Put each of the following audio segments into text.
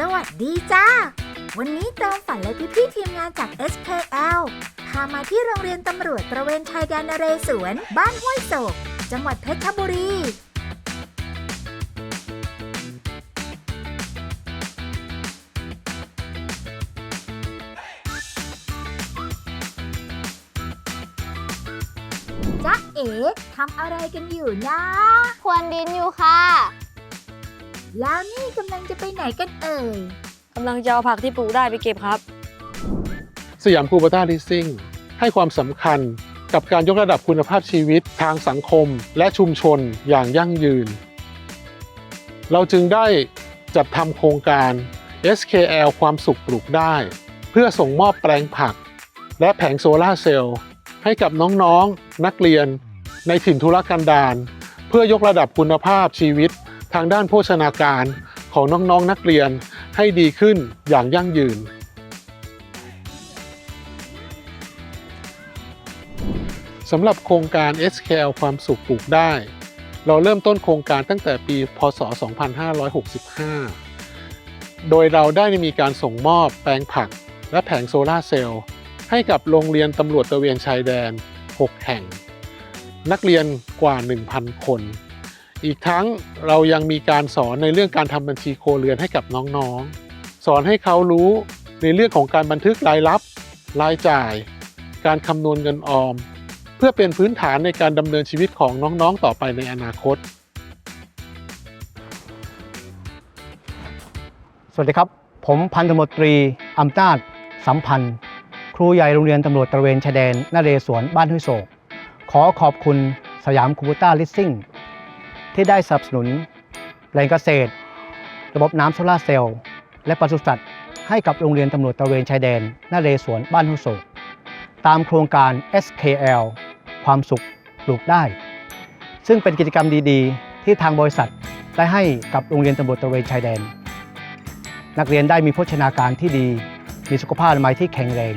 สวัสดีจ้า วันนี้เติมฝันและพี่ๆทีมงานจาก SKL พามาที่โรงเรียนตำรวจตระเวนชายแดนนเรศวร บ้านห้วยโศก จังหวัดเพชรบุรี จ๊ะเอ๋ทำอะไรกันอยู่นะพรวนดินอยู่ค่ะ แล้วนี่กำลังจะไปไหนกันเอ่ย กำลังจะเอาผักที่ปลูกได้ไปเก็บครับ สยามคูเปอร์ต้าลิสซิ่งให้ความสำคัญกับการยกระดับคุณภาพชีวิตทางสังคมและชุมชนอย่างยั่งยืน เราจึงได้จัดทำโครงการ SKL ความสุขปลูกได้ เพื่อส่งมอบแปลงผัก และแผงโซลาร์เซลล์ให้กับน้องๆนักเรียนในถิ่นทุรกันดารเพื่อยกระดับคุณภาพชีวิต ทางด้านโภชนาการของน้องๆนักเรียนให้ดีขึ้นอย่างยั่งยืน สำหรับโครงการ SKL ความสุขปลูกได้ เราเริ่มต้นโครงการตั้งแต่ปี พศ 2565 โดยเราได้มีการส่งมอบแปลงผักและแผงโซลาเซลล์ให้กับโรงเรียนตำรวจตะเวนชายแดน 6 แห่ง นักเรียนกว่า 1,000 คน อีกทั้งเรายังมีการสอนในเรื่องการทำบัญชีโครเรือนให้กับน้องๆ สอนให้เขารู้ในเรื่องของการบันทึกรายรับ รายจ่าย การคำนวณเงินออม เพื่อเป็นพื้นฐานในการดำเนินชีวิตของน้องๆต่อไปในอนาคต สวัสดีครับ ผมพันธมตรีอำนาจสัมพันธ์ ครูใหญ่โรงเรียนตำรวจตระเวนชายแดนนเรศวรบ้านห้วยโศก ขอขอบคุณสยามคูบูต้าลิสซิ่ง ที่ได้สนับสนุนแหล่งเกษตร ระบบน้ำโซลาเซลล์ และปศุสัตว์ให้กับโรงเรียนตำรวจตระเวนชายแดนนเรศวรบ้านห้วยโศกตามโครงการ SKL ความสุขปลูกได้ ซึ่งเป็นกิจกรรมดีๆ ที่ทางบริษัทได้ให้กับโรงเรียนตำรวจตระเวนชายแดน นักเรียนได้มีโภชนาการที่ดี มีสุขภาพอนามัยที่แข็งแรง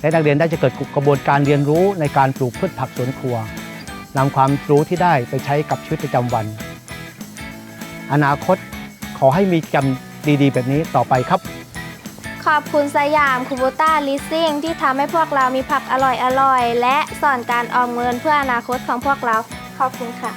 และนักเรียนได้จะเกิดกระบวนการเรียนรู้ในการปลูกพืชผักสวนครัว นำความรู้ที่ได้ไปใช้กับชีวิตประจำวัน อนาคตขอให้มีกิจกรรมดีๆ แบบนี้ต่อไปครับ ขอบคุณสยามคูโบต้าลิสซิ่งที่ทำให้พวกเรามีผักอร่อยๆ และสอนการออมเงินเพื่ออนาคตของพวกเรา ขอบคุณค่ะ